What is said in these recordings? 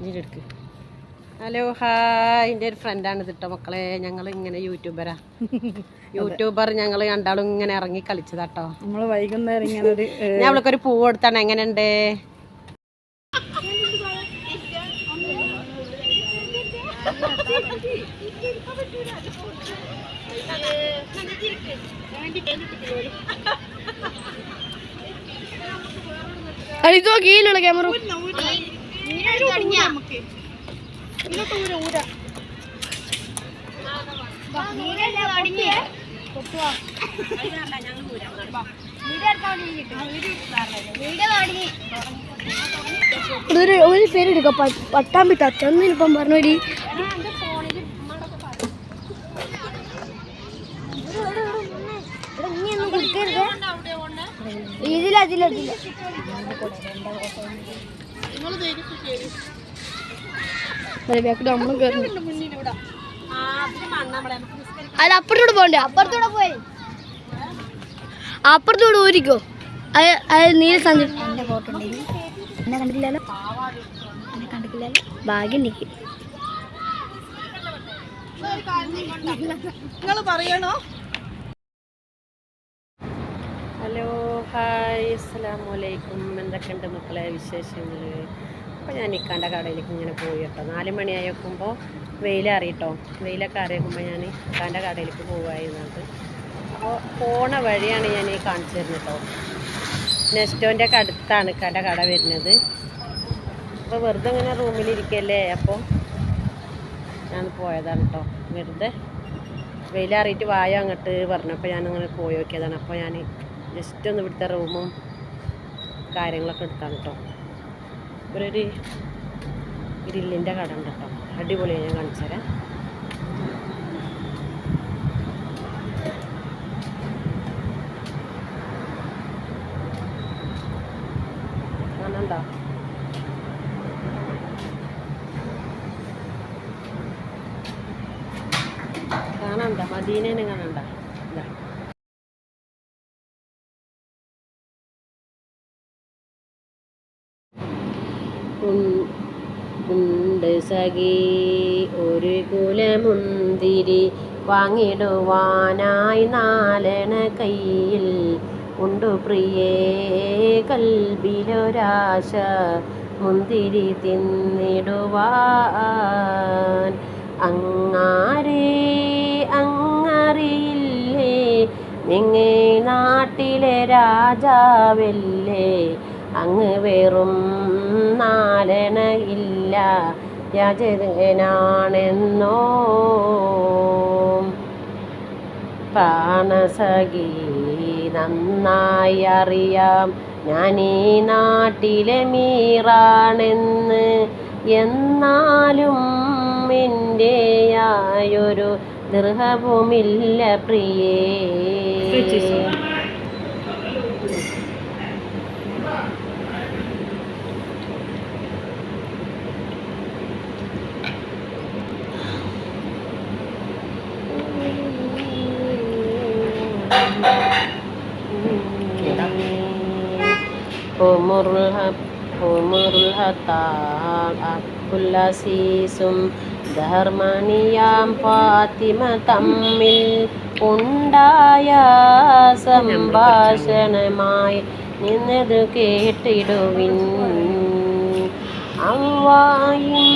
ഇതിലെടുക്ക് hello hi എന്റെ ഒരു ഫ്രണ്ടാണ് ഇതിട്ടോ മക്കളെ. ഞങ്ങൾ ഇങ്ങനെ യൂട്യൂബറാ യൂട്യൂബർ ഞങ്ങൾ രണ്ടാളും ഇങ്ങനെ ഇറങ്ങി കളിച്ചതാട്ടോ നമ്മൾ വൈകുന്നേരം ഇങ്ങനെ ഒരു ഞാൻ അവൾക്കൊരു പൂവ് കൊടുത്താണ്. എങ്ങനെയുണ്ട്? അടിച്ചോ കീഴിലുള്ള ക്യാമറ ഒരു ഒരു പേരെടുക്ക. പട്ടാമ്പി അച്ഛനിപ്പം പറഞ്ഞൊരു ഇതില. കയറുന്നു അല്ല അപ്പുറത്തോട് പോണ്ടേ അപ്പുറത്തൂടെ പോയി. അപ്പുറത്തൂടെ ഊരിക്കോ അത് നീല സഞ്ചി എന്നെ കണ്ടിട്ടില്ലല്ലോ? എന്നെ കണ്ടിട്ടില്ലല്ലോ? ഭാഗ്യം നിങ്ങൾ പറയണോ ഹലോ ഹായ് അസ്സലാമു അലൈക്കും എന്തൊക്കെയുണ്ട് മക്കളെ വിശേഷങ്ങൾ അപ്പോൾ ഞാൻ നിൽക്കാണ്ട കടയിലേക്ക് ഇങ്ങനെ പോയി കേട്ടോ. നാല് മണിയായി നോക്കുമ്പോൾ വെയിലറിയിട്ടോ വെയിലൊക്കെ അറിയിക്കുമ്പോൾ ഞാൻ നിൽക്കാണ്ട കടയിലേക്ക് പോകുമായിരുന്നത് അപ്പോൾ പോണ വഴിയാണ് ഞാൻ ഈ കാണിച്ചു തരുന്നത് കേട്ടോ. നെസ്റ്റോന്റെ ഒക്കെ അടുത്താണ് ഇക്കാന്റെ കട വരുന്നത്. അപ്പോൾ വെറുതെ ഇങ്ങനെ റൂമിലിരിക്കല്ലേ അപ്പോൾ ഞാൻ പോയതാണ് കേട്ടോ. വെറുതെ വെയിലറിയിട്ട് വായോ അങ്ങോട്ട് പറഞ്ഞപ്പോൾ ഞാനങ്ങനെ പോയി നോക്കിയതാണ്. അപ്പോൾ ഞാൻ ജസ്റ്റ് ഒന്ന് ഇവിടുത്തെ റൂമും കാര്യങ്ങളൊക്കെ എടുത്താണ് കേട്ടോ ഇവരൊരു ഗ്രില്ലിന്റെ കട ഉണ്ട് കേട്ടോ അടിപൊളിയാണ് ഞാൻ കാണിച്ചു തരാം. കാണണ്ടോ കാണണ്ട മദീനേനെ ഉണ്ട് സഖി. ഒരു കുലമുന്തിരി വാങ്ങിടുവാനായി നാലണ കയ്യിൽ ഉണ്ടു പ്രിയേ. കൽബിലൊരാശ മുന്തിരി തിന്നിടുവാൻ. അങ്ങാരേ അങ്ങറിയില്ലേ? നിങ്ങേ നാട്ടിലെ രാജാവല്ലേ? അങ്ങ് വെറും നാലണ ഇല്ല യജനാണെന്നോ പ്രാണസഖി നന്നായി അറിയാം ഞാൻ ഈ നാട്ടിലെ മീറാണെന്ന് എന്നാലും എന്റെയായൊരു ദൃഹവുമില്ല പ്രിയേ. ഉല്ലാസീസും ധർമ്മണിയാം ഫാത്തിമ തമ്മിൽ ഉണ്ടായ സംഭാഷണമായി നിന്നത് കേട്ടിടുവിൻ അവ്വായും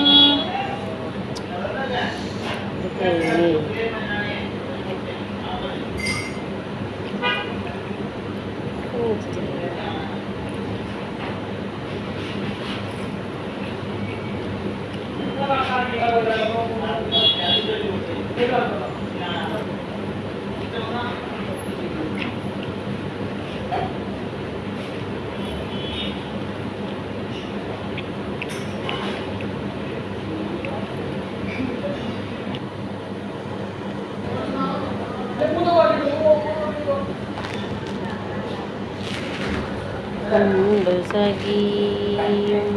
കണ്ടു സഖിയും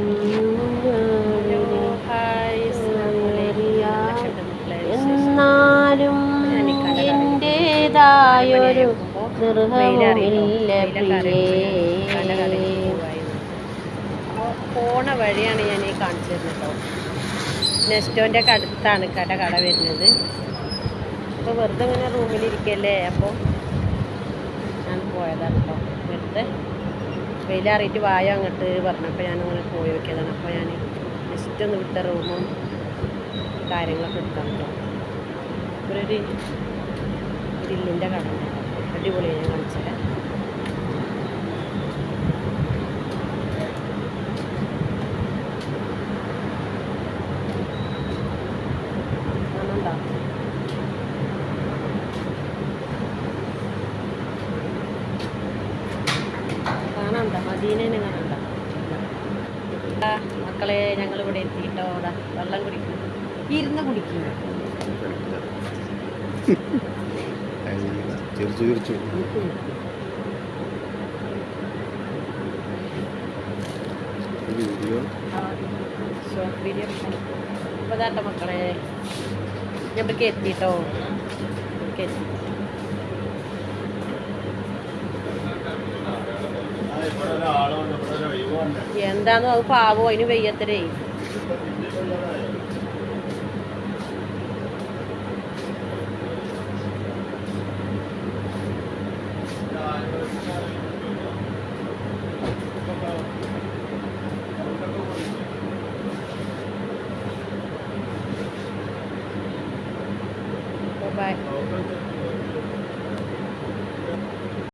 എന്നാലും എന്റേതായൊരു ദൃഹവുമില്ല പ്രിയേ പോണ വഴിയാണ് ഞാൻ ഈ കാണിച്ചു തരുന്നത് കേട്ടോ നെസ്റ്റോന്റെ അടുത്താണ് കട കട വരുന്നത്. അപ്പോൾ വെറുതെ ഇങ്ങനെ റൂമിലിരിക്കല്ലേ അപ്പോൾ ഞാൻ പോയതാണ് കേട്ടോ വെറുതെ. വെയിലറിയിട്ട് വായ അങ്ങോട്ട് പറഞ്ഞപ്പോൾ അങ്ങനെ പോയി നോക്കിയതാണ്. അപ്പോൾ ഞാൻ ജസ്റ്റ് ഒന്ന് വിട്ട റൂമും കാര്യങ്ങളൊക്കെ എടുക്കാൻ ഇവിടെ ഒരു ഗ്രില്ലിന്റെ കട ഉണ്ട് അടിപൊളിയാണ് ഞാൻ കാണിച്ചത് കാണണ്ടോ കാണണ്ട മദീനേനെ കാണണ്ട ആ, മക്കളെ ഞങ്ങൾ ഇവിടെ എത്തിയിട്ടോ? അതാ വെള്ളം കുടിക്കും ഇരുന്ന് കുടിക്കും. ചിരിച്ചു ചിരിച്ചു വീഡിയോ ഷോർട്ട് വീഡിയോ അപ്പോൾ ഇതാട്ടോ മക്കളെ. ഇവിടേക്ക് എത്തിയിട്ടോ? എത്തി. എന്താന്ന് അത് പാവോ അതിന് വെയ്യത്തരേ.